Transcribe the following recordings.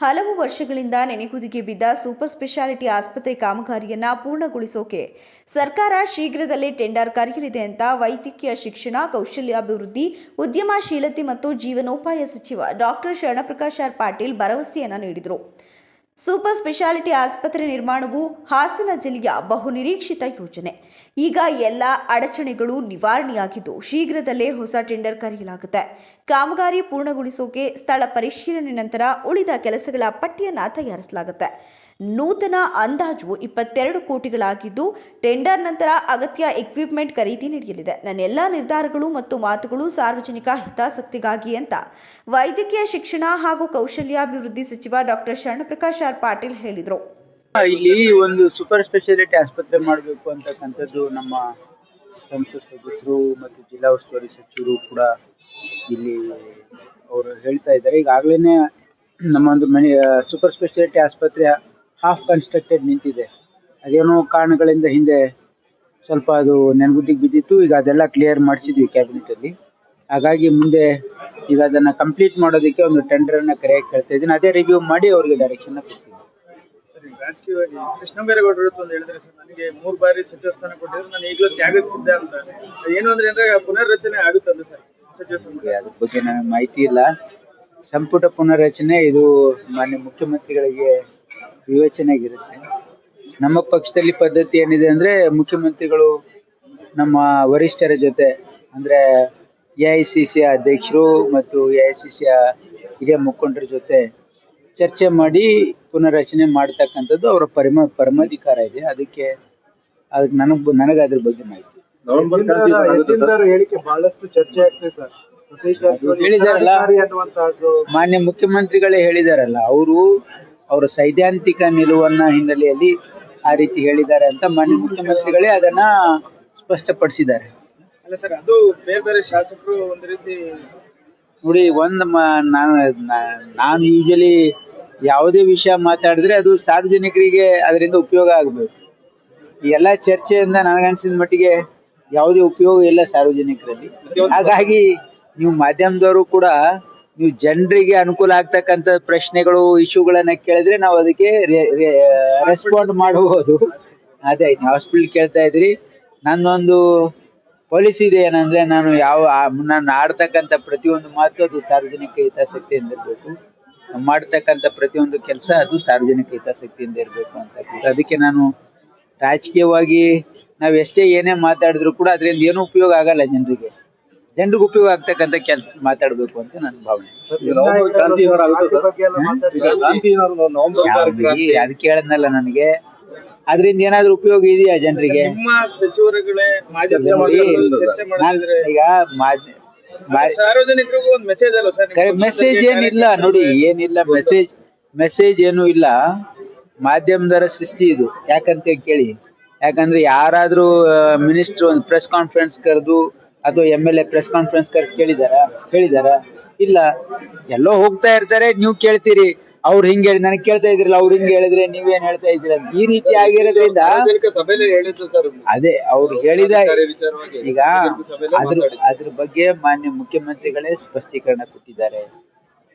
ಹಲವು ವರ್ಷಗಳಿಂದ ನೆನೆಗುದಿಗೆ ಬಿದ್ದ ಸೂಪರ್ ಸ್ಪೆಷಾಲಿಟಿ ಆಸ್ಪತ್ರೆ ಕಾಮಗಾರಿಯನ್ನು ಪೂರ್ಣಗೊಳಿಸೋಕೆ ಸರ್ಕಾರ ಶೀಘ್ರದಲ್ಲೇ ಟೆಂಡರ್ ಕರೆಯಲಿದೆ ಅಂತ ವೈದ್ಯಕೀಯ ಶಿಕ್ಷಣ, ಕೌಶಲ್ಯಾಭಿವೃದ್ಧಿ, ಉದ್ಯಮಶೀಲತೆ ಮತ್ತು ಜೀವನೋಪಾಯ ಸಚಿವ ಡಾಕ್ಟರ್ ಶರಣಪ್ರಕಾಶ್ ಆರ್ ಪಾಟೀಲ್ ಭರವಸೆಯನ್ನು ನೀಡಿದರು. ಸೂಪರ್ ಸ್ಪೆಷಾಲಿಟಿ ಆಸ್ಪತ್ರೆ ನಿರ್ಮಾಣವು ಹಾಸನ ಜಿಲ್ಲೆಯ ಬಹುನಿರೀಕ್ಷಿತ ಯೋಜನೆ. ಈಗ ಎಲ್ಲ ಅಡಚಣೆಗಳು ನಿವಾರಣೆಯಾಗಿದ್ದು ಶೀಘ್ರದಲ್ಲೇ ಹೊಸ ಟೆಂಡರ್ ಕರೆಯಲಾಗುತ್ತೆ. ಕಾಮಗಾರಿ ಪೂರ್ಣಗೊಳಿಸೋಕೆ ಸ್ಥಳ ಪರಿಶೀಲನೆ ನಂತರ ಉಳಿದ ಕೆಲಸಗಳ ಪಟ್ಟಿಯನ್ನು ತಯಾರಿಸಲಾಗುತ್ತೆ. ನೂತನ ಅಂದಾಜು ಇಪ್ಪತ್ತೆರಡು ಕೋಟಿಗಳಾಗಿದ್ದು ಟೆಂಡರ್ ನಂತರ ಅಗತ್ಯ ಎಕ್ವಿಪ್ಮೆಂಟ್ ಖರೀದಿ ನಡೆಯಲಿದೆ. ಎಲ್ಲ ನಿರ್ಧಾರಗಳು ಮತ್ತು ಮಾತುಗಳು ಸಾರ್ವಜನಿಕ ಹಿತಾಸಕ್ತಿಗಾಗಿ ಅಂತ. ವೈದ್ಯಕೀಯ ಶಿಕ್ಷಣ ಹಾಗೂ ಕೌಶಲ್ಯಾಭಿವೃದ್ಧಿ ಸಚಿವ ಡಾಕ್ಟರ್ ಶರಣಪ್ರಕಾಶ್ ಆರ್ ಪಾಟೀಲ್ ಹೇಳಿದರು. ಇಲ್ಲಿ ಒಂದು ಸೂಪರ್ ಸ್ಪೆಷಾಲಿಟಿ ಆಸ್ಪತ್ರೆ ಮಾಡಬೇಕು ಅಂತಕ್ಕಂಥದ್ದು ನಮ್ಮ ಸಂಸತ್ ಸದಸ್ಯರು ಮತ್ತು ಜಿಲ್ಲಾ ಉಸ್ತುವಾರಿ ಸಚಿವರು ಕೂಡ ಇಲ್ಲಿ ಅವರು ಹೇಳ್ತಾ ಇದ್ದಾರೆ. ಈಗಾಗಲೇ ನಮ್ಮ ಒಂದು ಮನೆ ಸೂಪರ್ ಸ್ಪೆಷಾಲಿಟಿ ಆಸ್ಪತ್ರೆ ಹಾಫ್ ಕನ್ಸ್ಟ್ರಕ್ಟೆಡ್ ನಿಂತಿದೆ. ಅದೇನೋ ಕಾರಣಗಳಿಂದ ಹಿಂದೆ ಸ್ವಲ್ಪ ಅದು ನೆನಗುದಿಗೆ ಬಿದ್ದಿತ್ತು. ಈಗ ಅದೆಲ್ಲ ಕ್ಲಿಯರ್ ಮಾಡಿಸಿದ್ವಿ ಕ್ಯಾಬಿನೆಟ್ ಅಲ್ಲಿ. ಹಾಗಾಗಿ ಮುಂದೆ ಈಗ ಅದನ್ನ ಕಂಪ್ಲೀಟ್ ಮಾಡೋದಕ್ಕೆ ಒಂದು ಟೆಂಡರ್ ಅನ್ನ ಕರೆಯಕ್ಕೆ ಕೇಳ್ತಾ ಇದ್ದೀನಿ. ಅದೇ ರಿವ್ಯೂ ಮಾಡಿ ಅವ್ರಿಗೆ ಡೈರೆಕ್ಷನ್ ಕೊಡ್ತೀನಿ. ಸರಿ ರಾಜಕೀಯವಾಗಿ ಕೃಷ್ಣಬೈರೇಗೌಡರು ಒಂದು ಹೇಳಿದ್ರೆ ಸರ್ ನನಗೆ ಮೂರು ಬಾರಿ ಸಚಿವ ಸ್ಥಾನ ಕೊಟ್ಟಿದ್ರು ನಾನು ಈಗಲೂ ತ್ಯಾಗ ಸಿದ್ಧ ಅಂತ. ಏನು ಅಂದ್ರೆ ಅಂದ್ರೆ ಪುನರ್ರಚನೆ ಆಗುತ್ತಲ್ಲ ಸರ್ ಅದ್ರ ಬಗ್ಗೆ ನನಗೆ ಮಾಹಿತಿ ಇಲ್ಲ. ಸಂಪುಟ ಪುನರ್ರಚನೆ ಇದು ಮಾನ್ಯ ಮುಖ್ಯಮಂತ್ರಿಗಳಿಗೆ ವಿವೇಚನೆಗಿರುತ್ತೆ ನಮ್ಮ ಪಕ್ಷದಲ್ಲಿ ಪದ್ಧತಿ ಏನಿದೆ ಅಂದ್ರೆ ಮುಖ್ಯಮಂತ್ರಿಗಳು ನಮ್ಮ ವರಿಷ್ಠರ ಜೊತೆ ಅಂದ್ರೆ ಎ ಐ ಸಿ ಸಿ ಅಧ್ಯಕ್ಷರು ಮತ್ತು ಎ ಐ ಸಿ ಸಿಯ ಹಿರಿಯ ಮುಖಂಡರ ಜೊತೆ ಚರ್ಚೆ ಮಾಡಿ ಪುನರ್ರಚನೆ ಮಾಡ್ತಕ್ಕಂಥದ್ದು ಅವರ ಪರಮ ಪರಮಾಧಿಕಾರ ಇದೆ. ಅದಕ್ಕೆ ಅದಕ್ಕೆ ನನಗ್ ನನಗೆ ಅದ್ರ ಬಗ್ಗೆ ಮಾಹಿತಿ ನವೆಂಬರ್ ಹೇಳಿಕೆ ಬಹಳಷ್ಟು ಚರ್ಚೆ ಆಗ್ತದೆ ಸರ್. ಸತೀಶ್ ಹೇಳಿದಾರಲ್ಲ. ಮಾನ್ಯ ಮುಖ್ಯಮಂತ್ರಿಗಳೇ ಹೇಳಿದಾರಲ್ಲ ಅವರು ಅವರ ಸೈದ್ಧಾಂತಿಕ ನಿಲುವನ್ನ ಹಿನ್ನೆಲೆಯಲ್ಲಿ ಆ ರೀತಿ ಹೇಳಿದ್ದಾರೆ ಅಂತ ಮಾನ್ಯ ಮುಖ್ಯಮಂತ್ರಿಗಳೇ ಅದನ್ನ ಸ್ಪಷ್ಟಪಡಿಸಿದ್ದಾರೆ. ಅಲ್ಲ ಸರ್ ಅದು ಬೇರೆ ಬೇರೆ ಶಾಸಕರು ಒಂದು ರೀತಿ ನೋಡಿ ಒಂದ್ ನಾನು ನಾನು ಯೂಶಲಿ ಯಾವುದೇ ವಿಷಯ ಮಾತಾಡಿದ್ರೆ ಅದು ಸಾರ್ವಜನಿಕರಿಗೆ ಅದರಿಂದ ಉಪಯೋಗ ಆಗಬೇಕು. ಈ ಎಲ್ಲ ಚರ್ಚೆಯಿಂದ ನನಗನ್ಸಿದ ಮಟ್ಟಿಗೆ ಯಾವುದೇ ಉಪಯೋಗ ಇಲ್ಲ ಸಾರ್ವಜನಿಕರಲ್ಲಿ. ಹಾಗಾಗಿ ನೀವು ಮಾಧ್ಯಮದವರು ಕೂಡ ನೀವು ಜನರಿಗೆ ಅನುಕೂಲ ಆಗ್ತಕ್ಕಂತ ಪ್ರಶ್ನೆಗಳು, ಇಶ್ಯೂಗಳನ್ನ ಕೇಳಿದ್ರೆ ನಾವು ಅದಕ್ಕೆ ರೆಸ್ಪಾಂಡ್ ಮಾಡಬಹುದು ಅದೇ ಹಾಸ್ಪಿಟಲ್ ಕೇಳ್ತಾ ಇದ್ರಿ. ನನ್ನೊಂದು ಪಾಲಿಸಿ ಇದೆ ಏನಂದ್ರೆ ನಾನು ಯಾವ ನಾನು ಆಡ್ತಕ್ಕಂಥ ಪ್ರತಿಯೊಂದು ಮಾತು ಅದು ಸಾರ್ವಜನಿಕ ಹಿತಾಸಕ್ತಿಯಿಂದ ಇರಬೇಕು. ಮಾಡ್ತಕ್ಕಂಥ ಪ್ರತಿಯೊಂದು ಕೆಲಸ ಅದು ಸಾರ್ವಜನಿಕ ಹಿತಾಸಕ್ತಿಯಿಂದ ಇರಬೇಕು ಅಂತ ಅದಕ್ಕೆ ನಾನು ರಾಜಕೀಯವಾಗಿ ನಾವ್ ಎಷ್ಟೇ ಏನೇ ಮಾತಾಡಿದ್ರು ಕೂಡ ಅದರಿಂದ ಏನು ಉಪಯೋಗ ಆಗಲ್ಲ ಜನರಿಗೆ. ಜನರಿಗೆ ಉಪಯೋಗ ಆಗ್ತಕ್ಕಂತ ಕೆಲಸ ಮಾತಾಡ್ಬೇಕು ಅಂತ ನನ್ನ ಭಾವನೆ. ಅದ್ ಕೇಳದ್ನಲ್ಲ ನನ್ಗೆ? ಅದ್ರಿಂದ ಏನಾದ್ರು ಉಪಯೋಗ ಇದೆಯಾ ಜನರಿಗೆ? ಈಗ ಸಾರ್ವಜನಿಕರಿಗೂ ಒಂದು ಮೆಸೇಜ್ ಅಲ್ಲ ಸರ್ ಮೆಸೇಜ್ ಏನಿಲ್ಲ ನೋಡಿ ಏನಿಲ್ಲ ಮೆಸೇಜ್ ಮೆಸೇಜ್ ಏನು ಇಲ್ಲ. ಮಾಧ್ಯಮದರ ಸೃಷ್ಟಿ ಇದು. ಯಾಕಂತ ಕೇಳಿ. ಯಾಕಂದ್ರೆ ಯಾರಾದ್ರೂ ಮಿನಿಸ್ಟರ್ ಒಂದು ಪ್ರೆಸ್ ಕಾನ್ಫರೆನ್ಸ್ ಕರೆದು ಅಥವಾ M L A press conference ಕರೆದು ಕೇಳಿದಾರ? ಕೇಳಿದಾರ? ಇಲ್ಲ. ಎಲ್ಲೋ ಹೋಗ್ತಾ ಇರ್ತಾರೆ ನೀವು ಕೇಳ್ತೀರಿ. ಅವ್ರು ಹಿಂಗ್ ಹೇಳಿ ನನಗೆ ಕೇಳ್ತಾ ಇದ್ರಲ್ಲ ಅವ್ರು ಹಿಂಗ್ ಹೇಳಿದ್ರೆ ನೀವೇನ್ ಹೇಳ್ತಾ ಇದ್ದೀರ? ಈ ರೀತಿ ಆಗಿರೋದ್ರಿಂದ ಅದೇ ಅವ್ರು ಹೇಳಿದ ಈಗ ಅದ್ರ ಅದ್ರ ಬಗ್ಗೆ ಮಾನ್ಯ ಮುಖ್ಯಮಂತ್ರಿಗಳೇ ಸ್ಪಷ್ಟೀಕರಣ ಕೊಟ್ಟಿದ್ದಾರೆ.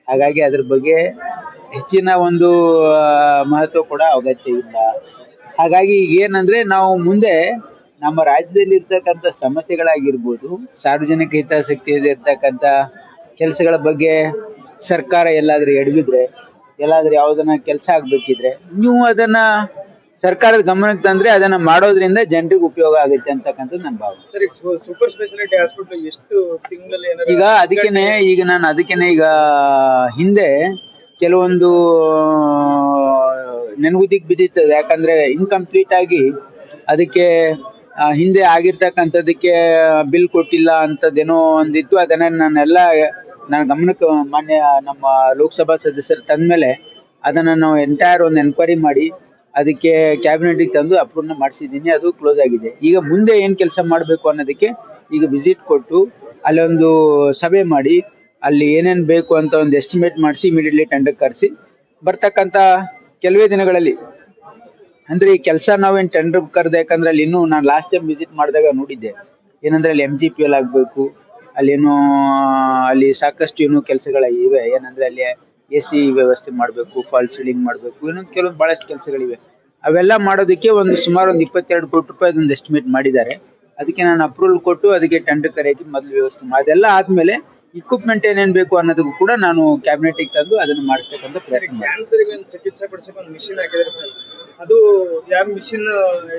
ಹಾಗಾಗಿ ಅದ್ರ ಬಗ್ಗೆ ಹೆಚ್ಚಿನ ಒಂದು ಮಹತ್ವ ಕೂಡ ಅಗತ್ಯ ಇಲ್ಲ. ಹಾಗಾಗಿ ಈಗ ಏನಂದ್ರೆ ನಾವು ಮುಂದೆ ನಮ್ಮ ರಾಜ್ಯದಲ್ಲಿ ಇರ್ತಕ್ಕಂಥ ಸಮಸ್ಯೆಗಳಾಗಿರ್ಬೋದು ಸಾರ್ವಜನಿಕ ಹಿತಾಸಕ್ತಿಯಲ್ಲಿ ಇರ್ತಕ್ಕಂತ ಕೆಲಸಗಳ ಬಗ್ಗೆ ಸರ್ಕಾರ ಎಲ್ಲಾದ್ರೂ ಎಡವಿದ್ರೆ ಎಲ್ಲಾದ್ರೂ ಯಾವ್ದನ್ನ ಕೆಲಸ ಆಗ್ಬೇಕಿದ್ರೆ ನೀವು ಅದನ್ನ ಸರ್ಕಾರದ ಗಮನಕ್ಕೆ ತಂದ್ರೆ ಅದನ್ನ ಮಾಡೋದ್ರಿಂದ ಜನರಿಗೆ ಉಪಯೋಗ ಆಗುತ್ತೆ ಅಂತಕ್ಕಂಥದ್ದು ನನ್ನ ಭಾವನೆ. ಸರಿ ಸೂಪರ್ ಸ್ಪೆಷಾಲಿಟಿ ಹಾಸ್ಪಿಟಲ್ ಎಷ್ಟು ತಿಂಗಳಲ್ಲಿ ಈಗ ಅದಕ್ಕೇನೆ ಈಗ ನಾನು ಅದಕ್ಕೇನೆ ಈಗ ಹಿಂದೆ ಕೆಲವೊಂದು ನೆನಗುದಿಗೆ ಬಿದ್ದಿತ್ತು ಯಾಕಂದ್ರೆ ಇನ್ಕಂಪ್ಲೀಟ್ ಆಗಿ ಅದಕ್ಕೆ ಹಿಂದೆ ಆಗಿರ್ತಕ್ಕಂಥದ್ದಕ್ಕೆ ಬಿಲ್ ಕೊಟ್ಟಿಲ್ಲ ಅಂತದೇನೋ ಒಂದಿತ್ತು ಅದನ್ನ ನಾನೆಲ್ಲ, ನನ್ನ ಗಮನಕ್ಕೆ ಮಾನ್ಯ ನಮ್ಮ ಲೋಕಸಭಾ ಸದಸ್ಯರು ತಂದ್ಮೇಲೆ ಅದನ್ನ ನಾವು ಎಂಟೈರ್ ಒಂದು ಎನ್ಕ್ವೈರಿ ಮಾಡಿ ಅದಕ್ಕೆ ಕ್ಯಾಬಿನೆಟ್ಗೆ ತಂದು ಅಪ್ರೂವ್ನ ಮಾಡಿಸಿದ್ದೀನಿ. ಅದು ಕ್ಲೋಸ್ ಆಗಿದೆ. ಈಗ ಮುಂದೆ ಏನ್ ಕೆಲಸ ಮಾಡಬೇಕು ಅನ್ನೋದಕ್ಕೆ ಈಗ ವಿಸಿಟ್ ಕೊಟ್ಟು ಅಲ್ಲೊಂದು ಸಭೆ ಮಾಡಿ ಅಲ್ಲಿ ಏನೇನ್ ಬೇಕು ಅಂತ ಒಂದು ಎಸ್ಟಿಮೇಟ್ ಮಾಡಿಸಿ ಇಮಿಡಿಯೇಟ್ಲಿ ಟೆಂಡರ್ ಕರೆಸಿ, ಬರ್ತಕ್ಕಂಥ ಕೆಲವೇ ದಿನಗಳಲ್ಲಿ ಅಂದ್ರೆ ಈ ಕೆಲಸ ನಾವೇನ್ ಟೆಂಡರ್ ಕರೆದ, ಯಾಕಂದ್ರೆ ಅಲ್ಲಿ ಇನ್ನು ನಾನು ಲಾಸ್ಟ್ ಟೈಮ್ ವಿಸಿಟ್ ಮಾಡಿದಾಗ ನೋಡಿದ್ದೆ. ಏನಂದ್ರೆ ಅಲ್ಲಿ ಎಂ ಜಿ ಪಿ ಎಲ್ ಆಗ್ಬೇಕು, ಅಲ್ಲೇನೋ, ಅಲ್ಲಿ ಸಾಕಷ್ಟು ಏನು ಕೆಲಸಗಳ ಇವೆ. ಏನಂದ್ರೆ ಅಲ್ಲಿ ಎ ಸಿ ವ್ಯವಸ್ಥೆ ಮಾಡ್ಬೇಕು ಫಾಲ್ ಸೀಲಿಂಗ್ ಮಾಡ್ಬೇಕು ಇನ್ನೊಂದು ಕೆಲವೊಂದು ಬಹಳಷ್ಟು ಕೆಲಸಗಳಿವೆ. ಅವೆಲ್ಲ ಮಾಡೋದಕ್ಕೆ ಒಂದು ಸುಮಾರು ಒಂದು ಇಪ್ಪತ್ತೆರಡು ಕೋಟಿ ರೂಪಾಯಿ ಒಂದು ಎಸ್ಟಿಮೇಟ್ ಮಾಡಿದ್ದಾರೆ. ಅದಕ್ಕೆ ನಾನು ಅಪ್ರೂವಲ್ ಕೊಟ್ಟು ಅದಕ್ಕೆ ಟೆಂಡರ್ ಕರೆಯೋಕೆ ಮೊದಲು ವ್ಯವಸ್ಥೆ ಅದೆಲ್ಲ ಆದ್ಮೇಲೆ ಇಕ್ವಿಪ್ಮೆಂಟ್ ಏನೇನ್ ಬೇಕು ಅನ್ನೋದಕ್ಕೂ ಕೂಡ ನಾನು ಕ್ಯಾಬಿನೆಟ್ ತಂದು ಅದನ್ನು ಸರ್ ಪ್ರಯತ್ನ ಅದು ಯಾವ ಮಿಷಿನ್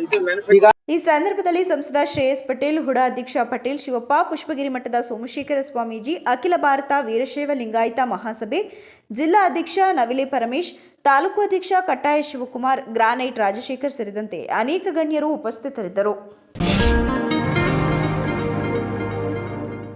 ಇದು ಮ್ಯಾನುಫ್ಯಾಕ್ಚರ್ ಈ ಸಂದರ್ಭದಲ್ಲಿ ಸಂಸದ ಶ್ರೇಯಸ್ ಪಟೇಲ್ ಹುಡಾ ಅಧ್ಯಕ್ಷ ಪಟೇಲ್ ಶಿವಪ್ಪ ಪುಷ್ಪಗಿರಿ ಮಠದ ಸೋಮಶೇಖರ ಸ್ವಾಮೀಜಿ ಅಖಿಲ ಭಾರತ ವೀರಶೈವ ಲಿಂಗಾಯತ ಮಹಾಸಭೆ ಜಿಲ್ಲಾ ಅಧ್ಯಕ್ಷ ನವಿಲೆ ಪರಮೇಶ್ ತಾಲೂಕು ಅಧ್ಯಕ್ಷ ಕಟ್ಟಾಯ ಶಿವಕುಮಾರ್ ಗ್ರಾನೈಟ್ ರಾಜಶೇಖರ್ ಸೇರಿದಂತೆ ಅನೇಕ ಗಣ್ಯರು ಉಪಸ್ಥಿತರಿದ್ದರು.